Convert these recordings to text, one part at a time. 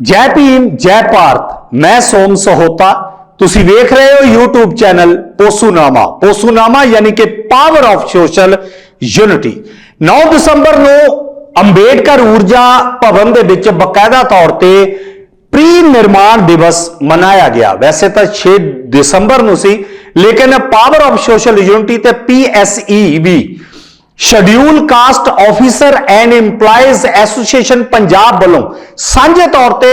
ਜੈ ਭੀਮ, ਜੈ ਭਾਰਤ। ਮੈਂ ਸੋਮ ਸਹੋਤਾ। ਤੁਸੀਂ ਵੇਖ ਰਹੇ ਹੋ YouTube ਚੈਨਲ ਪੋਸੂਨਾਮਾ। ਪੋਸੂਨਾਮਾ ਯਾਨੀ ਕਿ ਪਾਵਰ ਆਫ ਸੋਸ਼ਲ ਯੂਨਿਟੀ 9 ਦਸੰਬਰ ਨੂੰ ਅੰਬੇਡਕਰ ਊਰਜਾ ਭਵਨ ਦੇ ਵਿੱਚ ਬਕਾਇਦਾ ਤੌਰ ਤੇ ਪ੍ਰੀ ਨਿਰਮਾਣ ਦਿਵਸ ਮਨਾਇਆ ਗਿਆ। ਵੈਸੇ ਤਾਂ 6 ਦਸੰਬਰ ਨੂੰ ਸੀ, ਲੇਕਿਨ ਪਾਵਰ ਆਫ ਸੋਸ਼ਲ ਯੂਨਿਟੀ ਤੇ PSE we schedule caste officer and EMPLOYEES association Punjab ਵੱਲੋਂ ਸਾਂਝੇ ਤੌਰ ਤੇ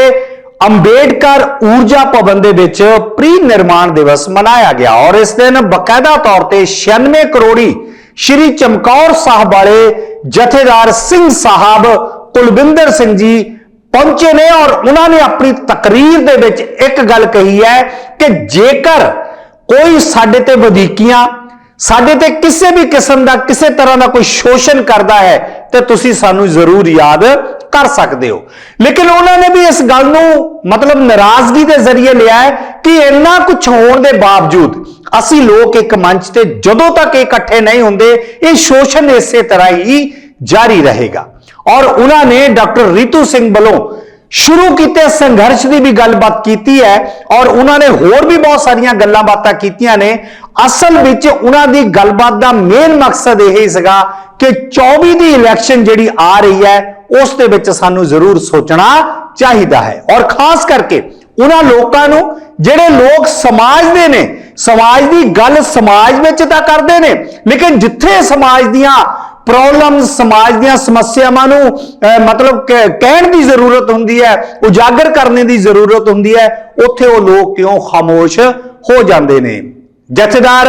ਅੰਬੇਡਕਰ ਊਰਜਾ ਭਵਨ ਦੇ ਵਿੱਚ ਪ੍ਰੀ ਨਿਰਮਾਣ ਦਿਵਸ ਮਨਾਇਆ ਗਿਆ ਔਰ ਇਸ ਦਿਨ ਬਕਾਇਦਾ ਤੌਰ ਤੇ 96 ਕਰੋੜੀ ਸ਼੍ਰੀ ਚਮਕੌਰ ਸਾਹਿਬ ਵਾਲੇ ਜਥੇਦਾਰ ਸਿੰਘ ਸਾਹਿਬ ਕੁਲਵਿੰਦਰ ਸਿੰਘ ਜੀ ਪਹੁੰਚੇ ਨੇ ਔਰ ਉਹਨਾਂ ਨੇ ਆਪਣੀ ਤਕਰੀਰ ਦੇ ਵਿੱਚ ਇੱਕ ਗੱਲ ਕਹੀ ਹੈ ਕਿ ਜੇਕਰ ਕੋਈ ਸਾਡੇ ਤੇ ਵਧੀਕੀਆਂ ਸਾਡੇ ਤੇ ਕਿਸੇ ਵੀ ਕਿਸਮ ਦਾ, ਕਿਸੇ ਤਰ੍ਹਾਂ ਦਾ ਕੋਈ ਸ਼ੋਸ਼ਣ ਕਰਦਾ ਹੈ, ਤੇ ਤੁਸੀਂ ਸਾਨੂੰ ਜ਼ਰੂਰ ਯਾਦ ਕਰ ਸਕਦੇ ਹੋ। ਲੇਕਿਨ ਉਹਨਾਂ ਨੇ ਵੀ ਇਸ ਗੱਲ ਨੂੰ ਮਤਲਬ ਨਾਰਾਜ਼ਗੀ ਦੇ ਜ਼ਰੀਏ ਲਿਆ ਹੈ ਕਿ ਇੰਨਾ ਕੁਝ ਹੋਣ ਦੇ ਬਾਵਜੂਦ ਅਸੀਂ ਲੋਕ ਇੱਕ ਮੰਚ ਤੇ ਜਦੋਂ ਤੱਕ ਇਕੱਠੇ ਨਹੀਂ ਹੁੰਦੇ, ਇਹ ਸ਼ੋਸ਼ਣ ਇਸੇ ਤਰ੍ਹਾਂ ਹੀ ਜਾਰੀ ਰਹੇਗਾ। ਔਰ ਉਹਨਾਂ ਨੇ ਡਾਕਟਰ ਰੀਤੂ ਸਿੰਘ ਵੱਲੋਂ ਸ਼ੁਰੂ ਕੀਤੇ ਸੰਘਰਸ਼ ਦੀ ਵੀ ਗੱਲਬਾਤ ਕੀਤੀ ਹੈ ਔਰ ਉਹਨਾਂ ਨੇ ਹੋਰ ਵੀ ਬਹੁਤ ਸਾਰੀਆਂ ਗੱਲਾਂ ਬਾਤਾਂ ਕੀਤੀਆਂ ਨੇ। ਅਸਲ ਵਿੱਚ ਉਹਨਾਂ ਦੀ ਗੱਲਬਾਤ ਦਾ ਮੇਨ ਮਕਸਦ ਇਹ ਸੀਗਾ ਕਿ 24 ਦੀ ਇਲੈਕਸ਼ਨ ਜਿਹੜੀ ਆ ਰਹੀ ਹੈ, ਉਸ ਦੇ ਵਿੱਚ ਸਾਨੂੰ ਜ਼ਰੂਰ ਸੋਚਣਾ ਚਾਹੀਦਾ ਹੈ। ਔਰ ਖਾਸ ਕਰਕੇ ਉਹਨਾਂ ਲੋਕਾਂ ਨੂੰ ਜਿਹੜੇ ਲੋਕ ਸਮਾਜ ਦੇ ਨੇ, ਸਮਾਜ ਦੀ ਗੱਲ ਸਮਾਜ ਵਿੱਚ ਤਾਂ ਕਰਦੇ ਨੇ, ਲੇਕਿਨ ਜਿੱਥੇ ਸਮਾਜ ਦੀਆਂ ਪ੍ਰੋਬਲਮ ਸਮਾਜ ਦੀਆਂ ਸਮੱਸਿਆਵਾਂ ਨੂੰ ਮਤਲਬ ਕਹਿਣ ਦੀ ਜ਼ਰੂਰਤ ਹੁੰਦੀ ਹੈ, ਉਜਾਗਰ ਕਰਨ ਦੀ ਜ਼ਰੂਰਤ ਹੁੰਦੀ ਹੈ, ਉੱਥੇ ਉਹ ਲੋਕ ਕਿਉਂ ਖਾਮੋਸ਼ ਹੋ ਜਾਂਦੇ ਨੇ? ਜਥੇਦਾਰ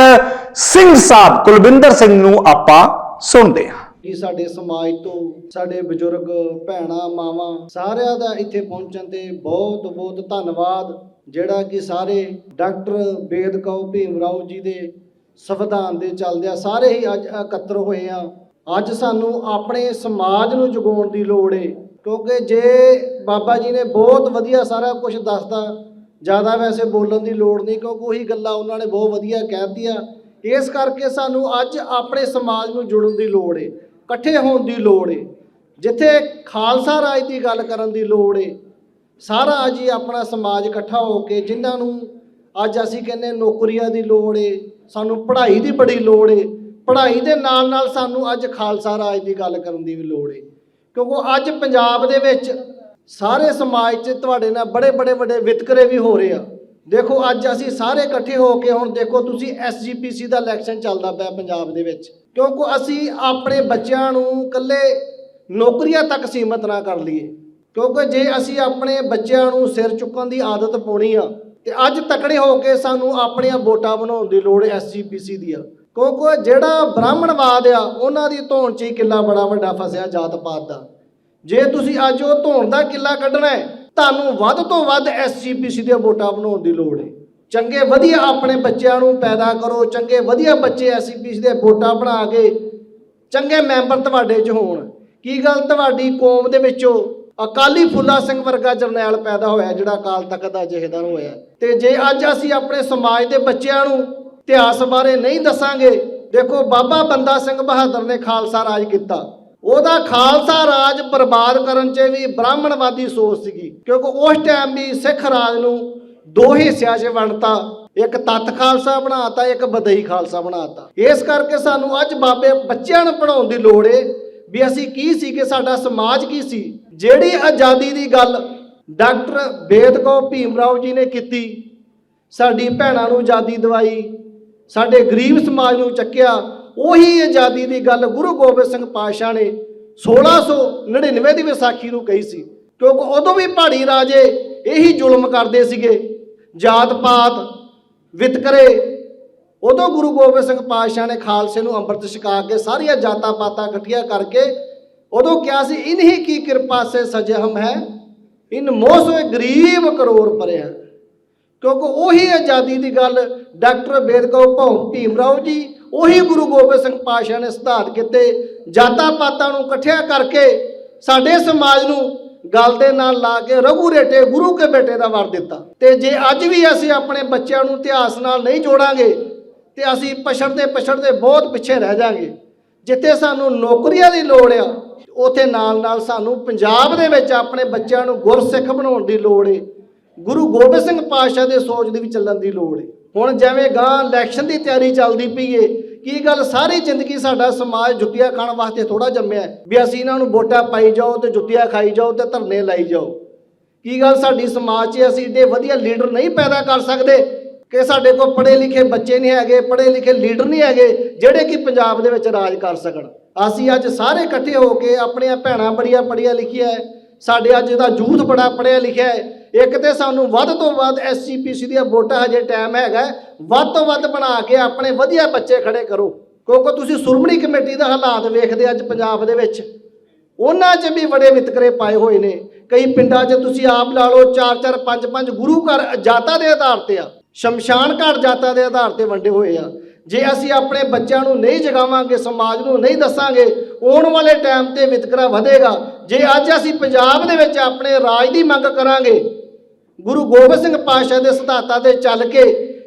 ਸਿੰਘ ਸਾਹਿਬ ਕੁਲਵਿੰਦਰ ਸਿੰਘ ਨੂੰ ਆਪਾਂ ਸੁਣਦੇ ਹਾਂ। ਕਿ ਸਾਡੇ ਸਮਾਜ ਤੋਂ ਸਾਡੇ ਬਜ਼ੁਰਗ, ਭੈਣਾਂ, ਮਾਵਾਂ ਸਾਰਿਆਂ ਦਾ ਇੱਥੇ ਪਹੁੰਚਣ ਤੇ ਬਹੁਤ ਬਹੁਤ ਧੰਨਵਾਦ, ਜਿਹੜਾ ਕਿ ਸਾਰੇ ਡਾਕਟਰ ਬੇਦਕਉ ਭੀਮ ਰਾਓ ਜੀ ਦੇ ਸੰਵਿਧਾਨ ਦੇ ਚੱਲਦਿਆਂ ਸਾਰੇ ਹੀ ਅੱਜ ਇਕੱਤਰ ਹੋਏ ਆ। ਅੱਜ ਸਾਨੂੰ ਆਪਣੇ ਸਮਾਜ ਨੂੰ ਜਗਾਉਣ ਦੀ ਲੋੜ ਏ। ਕਿਉਂਕਿ ਜੇ ਬਾਬਾ ਜੀ ਨੇ ਬਹੁਤ ਵਧੀਆ ਸਾਰਾ ਕੁਝ ਦੱਸਦਾ ਜ਼ਿਆਦਾ ਵੈਸੇ ਬੋਲਣ ਦੀ ਲੋੜ ਨਹੀਂ, ਕਿਉਂਕਿ ਉਹੀ ਗੱਲਾਂ ਉਹਨਾਂ ਨੇ ਬਹੁਤ ਵਧੀਆ ਕਹਿਤੀਆਂ। ਇਸ ਕਰਕੇ ਸਾਨੂੰ ਅੱਜ ਆਪਣੇ ਸਮਾਜ ਨੂੰ ਜੁੜਨ ਦੀ ਲੋੜ ਏ, ਇਕੱਠੇ ਹੋਣ ਦੀ ਲੋੜ ਏ। ਜਿੱਥੇ ਖਾਲਸਾ ਰਾਜ ਦੀ ਗੱਲ ਕਰਨ ਦੀ ਲੋੜ ਏ, ਸਾਰਾ ਅੱਜ ਹੀ ਆਪਣਾ ਸਮਾਜ ਇਕੱਠਾ ਹੋ ਕੇ ਜਿਨ੍ਹਾਂ ਨੂੰ ਅੱਜ ਅਸੀਂ ਕਹਿੰਦੇ ਨੌਕਰੀਆਂ ਦੀ ਲੋੜ ਏ, ਸਾਨੂੰ ਪੜ੍ਹਾਈ ਦੀ ਬੜੀ ਲੋੜ ਏ ਪੜ੍ਹਾਈ ਦੇ ਨਾਲ ਨਾਲ ਸਾਨੂੰ ਅੱਜ ਖਾਲਸਾ ਰਾਜ ਦੀ ਗੱਲ ਕਰਨ ਦੀ ਵੀ ਲੋੜ ਏ। ਕਿਉਂਕਿ ਅੱਜ ਪੰਜਾਬ ਦੇ ਵਿੱਚ ਸਾਰੇ ਸਮਾਜ 'ਚ ਤੁਹਾਡੇ ਨਾਲ ਬੜੇ ਬੜੇ ਵੱਡੇ ਵਿਤਕਰੇ ਵੀ ਹੋ ਰਹੇ ਆ। ਦੇਖੋ, ਅੱਜ ਅਸੀਂ ਸਾਰੇ ਇਕੱਠੇ ਹੋ ਕੇ ਹੁਣ ਦੇਖੋ ਤੁਸੀਂ ਐਸਜੀਪੀਸੀ ਦਾ ਇਲੈਕਸ਼ਨ ਚੱਲਦਾ ਪਿਆ ਪੰਜਾਬ ਦੇ ਵਿੱਚ। ਕਿਉਂਕਿ ਅਸੀਂ ਆਪਣੇ ਬੱਚਿਆਂ ਨੂੰ ਇਕੱਲੇ ਨੌਕਰੀਆਂ ਤੱਕ ਸੀਮਤ ਨਾ ਕਰ ਲਈਏ। ਕਿਉਂਕਿ ਜੇ ਅਸੀਂ ਆਪਣੇ ਬੱਚਿਆਂ ਨੂੰ ਸਿਰ ਚੁੱਕਣ ਦੀ ਆਦਤ ਪਾਉਣੀ ਆ, ਤੇ ਅੱਜ ਤਕੜੇ ਹੋ ਕੇ ਸਾਨੂੰ ਆਪਣੀਆਂ ਵੋਟਾਂ ਬਣਾਉਣ ਦੀ ਲੋੜ ਐਸਜੀਪੀਸੀ ਦੀ ਆ। ਕਿਉਂਕਿ ਜਿਹੜਾ ਬ੍ਰਾਹਮਣਵਾਦ ਆ, ਉਹਨਾਂ ਦੀ ਧੌਣ 'ਚ ਹੀ ਕਿੱਲਾ ਬੜਾ ਵੱਡਾ ਫਸਿਆ ਜਾਤ ਪਾਤ ਦਾ। ਜੇ ਤੁਸੀਂ ਅੱਜ ਉਹ ਧੌਣ ਦਾ ਕਿੱਲਾ ਕੱਢਣਾ ਹੈ, ਤੁਹਾਨੂੰ ਵੱਧ ਤੋਂ ਵੱਧ ਐਸਜੀਪੀਸੀ ਦੀਆਂ ਵੋਟਾਂ ਬਣਾਉਣ ਦੀ ਲੋੜ ਹੈ। ਚੰਗੇ ਵਧੀਆ ਆਪਣੇ ਬੱਚਿਆਂ ਨੂੰ ਪੈਦਾ ਕਰੋ, ਚੰਗੇ ਵਧੀਆ ਬੱਚੇ ਐਸਜੀਪੀਸੀ ਦੇ ਵੋਟਾਂ ਬਣਾ ਕੇ, ਚੰਗੇ ਮੈਂਬਰ ਤੁਹਾਡੇ 'ਚ ਹੋਣ। ਕੀ ਗੱਲ ਤੁਹਾਡੀ ਕੌਮ ਦੇ ਵਿੱਚੋਂ ਅਕਾਲੀ ਫੁੱਲਾ ਸਿੰਘ ਵਰਗਾ ਜਰਨੈਲ ਪੈਦਾ ਹੋਇਆ ਜਿਹੜਾ ਅਕਾਲ ਤਖਤ ਦਾ ਜਹੇਦਾਰ ਹੋਇਆ? ਤੇ ਜੇ ਅੱਜ ਅਸੀਂ ਆਪਣੇ ਸਮਾਜ ਦੇ ਬੱਚਿਆਂ ਨੂੰ ਇਤਿਹਾਸ ਬਾਰੇ ਨਹੀਂ ਦੱਸਾਂਗੇ। ਦੇਖੋ, ਬਾਬਾ ਬੰਦਾ ਸਿੰਘ ਬਹਾਦਰ ਨੇ ਖਾਲਸਾ ਰਾਜ ਕੀਤਾ। ਉਹਦਾ ਖਾਲਸਾ ਰਾਜ ਬਰਬਾਦ ਕਰਨ 'ਚ ਵੀ ਬ੍ਰਾਹਮਣਵਾਦੀ ਸੋਚ ਸੀਗੀ। ਕਿਉਂਕਿ ਉਸ ਟਾਈਮ ਵੀ ਸਿੱਖ ਰਾਜ ਨੂੰ ਦੋ ਹਿੱਸਿਆਂ 'ਚ ਵੰਡਤਾ। ਇੱਕ ਤਤ ਖਾਲਸਾ ਬਣਾਤਾ, ਇੱਕ ਬਦਈ ਖਾਲਸਾ ਬਣਾਤਾ। ਇਸ ਕਰਕੇ ਸਾਨੂੰ ਅੱਜ ਬਾਬੇ ਬੱਚਿਆਂ ਨੂੰ ਪੜਾਉਣ ਦੀ ਲੋੜ ਏ ਵੀ ਅਸੀਂ ਕੀ ਸੀ ਕਿ ਸਾਡਾ ਸਮਾਜ ਕੀ ਸੀ। ਜਿਹੜੀ ਆਜ਼ਾਦੀ ਦੀ ਗੱਲ ਡਾਕਟਰ ਬੇਦਕੋ ਭੀਮ ਰਾਓ ਜੀ ਨੇ ਕੀਤੀ, ਸਾਡੀ ਭੈਣਾਂ ਨੂੰ ਆਜ਼ਾਦੀ ਦਵਾਈ ਸਾਡੇ ਗਰੀਬ ਸਮਾਜ ਨੂੰ ਚੱਕਿਆ, ਉਹੀ ਆਜ਼ਾਦੀ ਦੀ ਗੱਲ ਗੁਰੂ ਗੋਬਿੰਦ ਸਿੰਘ ਪਾਤਸ਼ਾਹ ਨੇ 1699 ਦੀ ਵਿਸਾਖੀ ਨੂੰ ਕਹੀ ਸੀ। ਕਿਉਂਕਿ ਉਦੋਂ ਵੀ ਪਹਾੜੀ ਰਾਜੇ ਇਹੀ ਜ਼ੁਲਮ ਕਰਦੇ ਸੀਗੇ। ਜਾਤ ਪਾਤ, ਵਿਤਕਰੇ, ਉਦੋਂ ਗੁਰੂ ਗੋਬਿੰਦ ਸਿੰਘ ਪਾਤਸ਼ਾਹ ਨੇ ਖਾਲਸੇ ਨੂੰ ਅੰਮ੍ਰਿਤ ਛਕਾ ਕੇ ਸਾਰੀਆਂ ਜਾਤਾਂ ਪਾਤਾਂ ਇਕੱਠੀਆਂ ਕਰਕੇ ਉਦੋਂ ਕਿਹਾ ਸੀ, ਇਨਹੀ ਕੀ ਕਿਰਪਾ ਸੇ ਸਜੇ ਹਮ ਹੈ? ਇਨ ਮੋਹ ਸੋਏ ਗਰੀਬ ਕਰੋੜ ਪਰਿਆ ਕਿਉਂਕਿ ਉਹੀ ਆਜ਼ਾਦੀ ਦੀ ਗੱਲ ਡਾਕਟਰ ਬੇਦਕਉ ਭੌਂ ਭੀਮ ਰਾਓ ਜੀ, ਉਹੀ ਗੁਰੂ ਗੋਬਿੰਦ ਸਿੰਘ ਪਾਤਸ਼ਾਹ ਨੇ ਸਿਧਾਂਤ ਕੀਤੇ, ਜਾਤਾਂ ਪਾਤਾਂ ਨੂੰ ਇਕੱਠਿਆਂ ਕਰਕੇ ਸਾਡੇ ਸਮਾਜ ਨੂੰ ਗੱਲ ਦੇ ਨਾਲ ਲਾ ਕੇ ਰਘੂ ਰੇਟੇ ਗੁਰੂ ਕੇ ਬੇਟੇ ਦਾ ਵਰ ਦਿੱਤਾ। ਤੇ ਜੇ ਅੱਜ ਵੀ ਅਸੀਂ ਆਪਣੇ ਬੱਚਿਆਂ ਨੂੰ ਇਤਿਹਾਸ ਨਾਲ ਨਹੀਂ ਜੋੜਾਂਗੇ, ਤੇ ਅਸੀਂ ਪਛੜਦੇ ਪਛੜਦੇ ਬਹੁਤ ਪਿੱਛੇ ਰਹਿ ਜਾਾਂਗੇ। ਜਿੱਥੇ ਸਾਨੂੰ ਨੌਕਰੀਆਂ ਦੀ ਲੋੜ ਆ, ਉਥੇ ਨਾਲ ਨਾਲ ਸਾਨੂੰ ਪੰਜਾਬ ਦੇ ਵਿੱਚ ਆਪਣੇ ਬੱਚਿਆਂ ਨੂੰ ਗੁਰਸਿੱਖ ਬਣਾਉਣ ਦੀ ਲੋੜ ਏ। ਗੁਰੂ ਗੋਬਿੰਦ ਸਿੰਘ ਪਾਤਸ਼ਾਹ ਦੇ ਸੋਚ ਦੇ ਵੀ ਚੱਲਣ ਦੀ ਲੋੜ ਏ। ਹੁਣ ਜਿਵੇਂ ਗਾਂ ਇਲੈਕਸ਼ਨ ਦੀ ਤਿਆਰੀ ਚੱਲਦੀ ਪਈ ਏ, ਕੀ ਗੱਲ ਸਾਰੀ ਜ਼ਿੰਦਗੀ ਸਾਡਾ ਸਮਾਜ ਜੁੱਤੀਆਂ ਖਾਣ ਵਾਸਤੇ ਥੋੜਾ ਜੰਮਿਆ ਵੀ ਅਸੀਂ ਇਹਨਾਂ ਨੂੰ ਵੋਟਾਂ ਪਾਈ ਜਾਓ ਤੇ ਜੁੱਤੀਆਂ ਖਾਈ ਜਾਓ ਤੇ ਧਰਨੇ ਲਾਈ ਜਾਓ। ਕੀ ਗੱਲ ਸਾਡੀ ਸਮਾਜ 'ਚ ਅਸੀਂ ਏਡੇ ਵਧੀਆ ਲੀਡਰ ਨਹੀਂ ਪੈਦਾ ਕਰ ਸਕਦੇ? ਕਿ ਸਾਡੇ ਕੋਲ ਪੜ੍ਹੇ ਲਿਖੇ ਬੱਚੇ ਨਹੀਂ ਹੈਗੇ ਪੜ੍ਹੇ ਲਿਖੇ ਲੀਡਰ ਨਹੀਂ ਹੈਗੇ, ਜਿਹੜੇ ਕਿ ਪੰਜਾਬ ਦੇ ਵਿੱਚ ਰਾਜ ਕਰ ਸਕਣ। ਅਸੀਂ ਅੱਜ ਸਾਰੇ ਇਕੱਠੇ ਹੋ ਕੇ ਆਪਣੀਆਂ ਭੈਣਾਂ ਬੜੀਆਂ ਪੜ੍ਹੀਆਂ ਲਿਖੀਆਂ ਹੈ ਸਾਡੇ ਅੱਜ ਦਾ ਯੂਥ ਬੜਾ ਪੜ੍ਹਿਆ ਲਿਖਿਆ ਹੈ ਇੱਕ ਤੇ ਸਾਨੂੰ ਵੱਧ ਤੋਂ ਵੱਧ ਐਸਜੀਪੀਸੀ ਦੀਆਂ ਵੋਟਾਂ ਹਜੇ ਟਾਈਮ ਹੈਗਾ ਵੱਧ ਤੋਂ ਵੱਧ ਬਣਾ ਕੇ ਆਪਣੇ ਵਧੀਆ ਬੱਚੇ ਖੜੇ ਕਰੋ। ਕਿਉਂਕਿ ਤੁਸੀਂ ਸੁਰਮਣੀ ਕਮੇਟੀ ਦਾ ਹਾਲਾਤ ਵੇਖਦੇ ਅੱਜ ਪੰਜਾਬ ਦੇ ਵਿੱਚ। ਉਹਨਾਂ 'ਚ ਵੀ ਬੜੇ ਵਿਤਕਰੇ ਪਾਏ ਹੋਏ ਨੇ। ਕਈ ਪਿੰਡਾਂ 'ਚ ਤੁਸੀਂ ਆਪ ਲਾ ਲਓ, ਚਾਰ ਚਾਰ, ਪੰਜ ਪੰਜ ਗੁਰੂ ਘਰ ਜਾਤਾਂ ਦੇ ਆਧਾਰ ਤੇ ਆ। ਸ਼ਮਸ਼ਾਨ ਘਾਟ ਜਾਤਾਂ ਦੇ ਆਧਾਰ ਤੇ ਵੰਡੇ ਹੋਏ ਆ। ਜੇ ਅਸੀਂ ਆਪਣੇ ਬੱਚਿਆਂ ਨੂੰ ਨਹੀਂ ਜਗਾਵਾਂਗੇ, ਸਮਾਜ ਨੂੰ ਨਹੀਂ ਦੱਸਾਂਗੇ, ਆਉਣ ਵਾਲੇ ਟਾਈਮ ਤੇ ਵਿਤਕਰਾ ਵਧੇਗਾ। ਜੇ ਅੱਜ ਅਸੀਂ ਪੰਜਾਬ ਦੇ ਵਿੱਚ ਆਪਣੇ ਰਾਜ ਦੀ ਮੰਗ ਕਰਾਂਗੇ ਗੁਰੂ ਗੋਬਿੰਦ ਸਿੰਘ ਪਾਤਸ਼ਾਹ ਦੇ ਸਿਧਾਂਤਾਂ ਤੇ ਚੱਲ ਕੇ,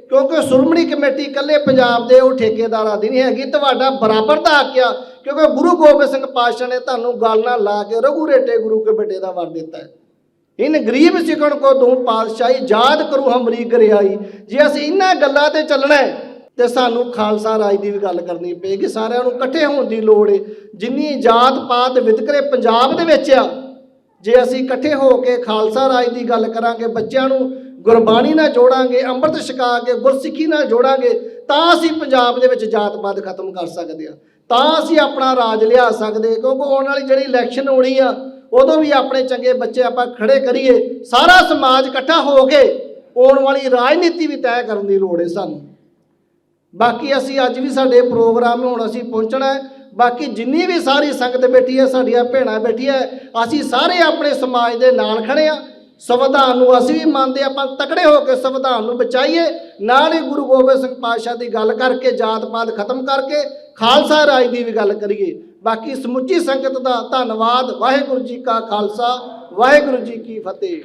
ਕਿਉਂਕਿ ਸੁਰਮਣੀ ਕਮੇਟੀ ਇਕੱਲੇ ਪੰਜਾਬ ਦੇ ਉਹ ਠੇਕੇਦਾਰਾਂ ਦੀ ਨਹੀਂ ਹੈਗੀ, ਤੁਹਾਡਾ ਬਰਾਬਰ ਦਾ ਹੱਕ ਆ ਕਿਉਂਕਿ ਗੁਰੂ ਗੋਬਿੰਦ ਸਿੰਘ ਪਾਤਸ਼ਾਹ ਨੇ ਤੁਹਾਨੂੰ ਗੱਲ ਨਾਲ ਲਾ ਕੇ ਰਘੂ ਰੇਟੇ ਗੁਰੂ ਕੇ ਬੇਟੇ ਦਾ ਵਰ ਦਿੱਤਾ ਹੈ। ਇਨ ਗਰੀਬ ਸਿਕਣ ਕੋ ਦੂੰ ਪਾਤਸ਼ਾਹੀ, ਯਾਦ ਕਰੂ ਹਮਰੀ ਕਰਿਆਈ ਜੇ ਅਸੀਂ ਇਹਨਾਂ ਗੱਲਾਂ ਤੇ ਚੱਲਣਾ ਹੈ, ਤੇ ਸਾਨੂੰ ਖਾਲਸਾ ਰਾਜ ਦੀ ਵੀ ਗੱਲ ਕਰਨੀ ਪਏਗੀ, ਸਾਰਿਆਂ ਨੂੰ ਇਕੱਠੇ ਹੋਣ ਦੀ ਲੋੜ ਏ। ਜਿੰਨੀ ਜਾਤ ਪਾਤ ਵਿਤਕਰੇ ਪੰਜਾਬ ਦੇ ਵਿੱਚ ਆ ਜੇ ਅਸੀਂ ਇਕੱਠੇ ਹੋ ਕੇ ਖਾਲਸਾ ਰਾਜ ਦੀ ਗੱਲ ਕਰਾਂਗੇ, ਬੱਚਿਆਂ ਨੂੰ ਗੁਰਬਾਣੀ ਨਾਲ ਜੋੜਾਂਗੇ, ਅੰਮ੍ਰਿਤ ਛਕਾ ਕੇ, ਗੁਰਸਿੱਖੀ ਨਾਲ ਜੋੜਾਂਗੇ, ਤਾਂ ਅਸੀਂ ਪੰਜਾਬ ਦੇ ਵਿੱਚ ਜਾਤਵਾਦ ਖਤਮ ਕਰ ਸਕਦੇ ਹਾਂ। ਤਾਂ ਅਸੀਂ ਆਪਣਾ ਰਾਜ ਲਿਆ ਸਕਦੇ, ਕਿਉਂਕਿ ਆਉਣ ਵਾਲੀ ਜਿਹੜੀ ਇਲੈਕਸ਼ਨ ਹੋਣੀ ਆ, ਉਦੋਂ ਵੀ ਆਪਣੇ ਚੰਗੇ ਬੱਚੇ ਆਪਾਂ ਖੜੇ ਕਰੀਏ, ਸਾਰਾ ਸਮਾਜ ਇਕੱਠਾ ਹੋ ਕੇ ਆਉਣ ਵਾਲੀ ਰਾਜਨੀਤੀ ਵੀ ਤੈਅ ਕਰਨ ਦੀ ਲੋੜ ਹੈ ਸਾਨੂੰ। ਬਾਕੀ ਅਸੀਂ ਅੱਜ ਵੀ ਸਾਡੇ ਪ੍ਰੋਗਰਾਮ ਹੁਣ ਅਸੀਂ ਪਹੁੰਚਣਾ ਹੈ ਬਾਕੀ ਜਿੰਨੀ ਵੀ ਸਾਰੀ ਸੰਗਤ ਬੈਠੀ ਹੈ ਸਾਡੀਆਂ ਭੈਣਾਂ ਬੈਠੀਆਂ ਹੈ, ਅਸੀਂ ਸਾਰੇ ਆਪਣੇ ਸਮਾਜ ਦੇ ਨਾਲ ਖੜੇ ਆ ਸੰਵਿਧਾਨ ਨੂੰ ਅਸੀਂ ਵੀ ਮੰਨਦੇ ਹਾਂ, ਆਪਾਂ ਤਕੜੇ ਹੋ ਕੇ ਸੰਵਿਧਾਨ ਨੂੰ ਬਚਾਈਏ। ਨਾਲ ਹੀ ਗੁਰੂ ਗੋਬਿੰਦ ਸਿੰਘ ਪਾਤਸ਼ਾਹ ਦੀ ਗੱਲ ਕਰਕੇ ਜਾਤ-ਪਾਤ ਖਤਮ ਕਰਕੇ ਖਾਲਸਾ ਰਾਜ ਦੀ ਵੀ ਗੱਲ ਕਰੀਏ। ਬਾਕੀ ਸਮੁੱਚੀ ਸੰਗਤ ਦਾ ਧੰਨਵਾਦ। ਵਾਹਿਗੁਰੂ ਜੀ ਕਾ ਖਾਲਸਾ ਵਾਹਿਗੁਰੂ ਜੀ ਕੀ ਫਤਿਹ।